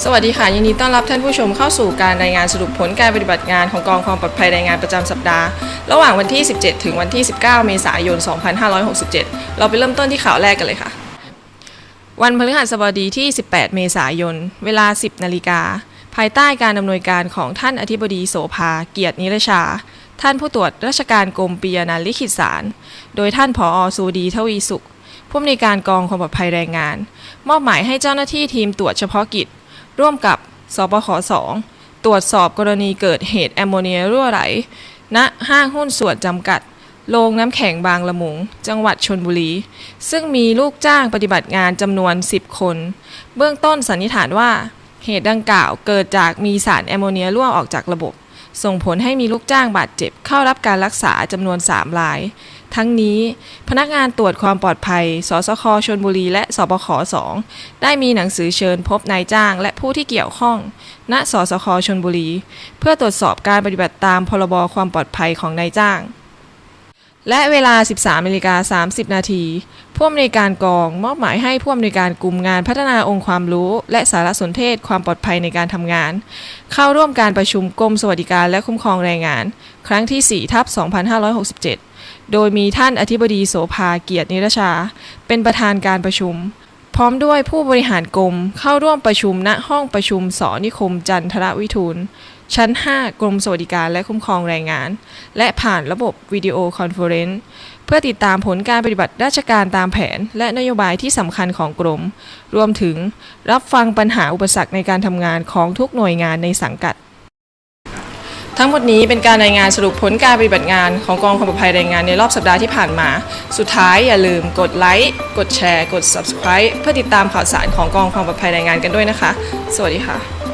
สวัสดีค่ะ ยินดีต้อนรับท่านผู้ชมเข้าสู่การรายงานสรุปผลการปฏิบัติงานของกองความปลอดภัยแรงงานประจำสัปดาห์ ระหว่างวันที่ 17 ถึงวันที่ 19 เมษายน 2567 เราไปเริ่มต้นที่ข่าวแรกกันเลยค่ะ วันพฤหัสบดีที่ 18 เมษายน เวลา 10 นาฬิกา ภายใต้การอำเนวยการของท่านอธิบดีโสภา เกียรตินิรชา ท่านผู้ตรวจราชการกรมปียานันลิขิตสาร โดยท่านผอสูดีทวีสุขผู้อำนวยการกองความปลอดภัยแรงงาน มอบหมายให้เจ้าหน้าที่ทีมตรวจเฉพาะกิจ ร่วมกับสปข2ตรวจสอบกรณีเกิดเหตุแอมโมเนียรั่วไหล ณ ห้างหุ้นส่วนจำกัด โรงน้ำแข็งบางละมุง จังหวัดชนบุรี ซึ่งมีลูกจ้างปฏิบัติงานจำนวน 10 คน เบื้องต้นสันนิษฐานว่า เหตุดังกล่าวเกิดจากมีสารแอมโมเนียรั่วออกจากระบบ ส่งผลให้มีลูกจ้างบาดเจ็บเข้ารับการรักษาจำนวน 3 ราย ทั้งนี้พนักงานตรวจความปลอดภัย สสคชนบุรี และสบค.สองได้มีหนังสือเชิญพบนายจ้างและผู้ที่เกี่ยวข้อง ณ สสคชนบุรี เพื่อตรวจสอบการปฏิบัติตามพรบความปลอดภัยของนายจ้าง และเวลา 13นาฬิกา30 นาทีผู้อำนวยการกองมอบหมายให้ผู้อำนวยการกลุ่มงานพัฒนาองค์ความรู้ และสารสนเทศความปลอดภัยในการทำงาน เข้าร่วมการประชุมกรมสวัสดิการและคุ้มครองแรงงาน ครั้งที่4ทับ2567 โดยมีท่านอธิบดีโสภาเกียรตินิรชา เป็นประธานการประชุม พร้อมด้วยผู้บริหารกรมเข้าร่วมประชุมณห้องประชุมสอนิคมจันทรวิทูล ชั้น 5 กรมสวัสดิการและคุ้มครองแรงงาน และผ่านระบบวิดีโอคอนเฟอเรนซ์เพื่อติดตามผลการปฏิบัติราชการตามแผน และนโยบายที่สำคัญของกรม รวมถึงรับฟังปัญหาอุปสรรคในการทำงานของทุกหน่วยงานในสังกัด ทั้งหมดนี้เป็นการรายงานสรุปผลการปฏิบัติงานของกองความปลอดภัยแรงงานในรอบสัปดาห์ที่ผ่านมา สุดท้ายอย่าลืมกดไลค์ กดแชร์ กด subscribe เพื่อติดตามข่าวสารของกองความปลอดภัยแรงงานกันด้วยนะคะ สวัสดีค่ะ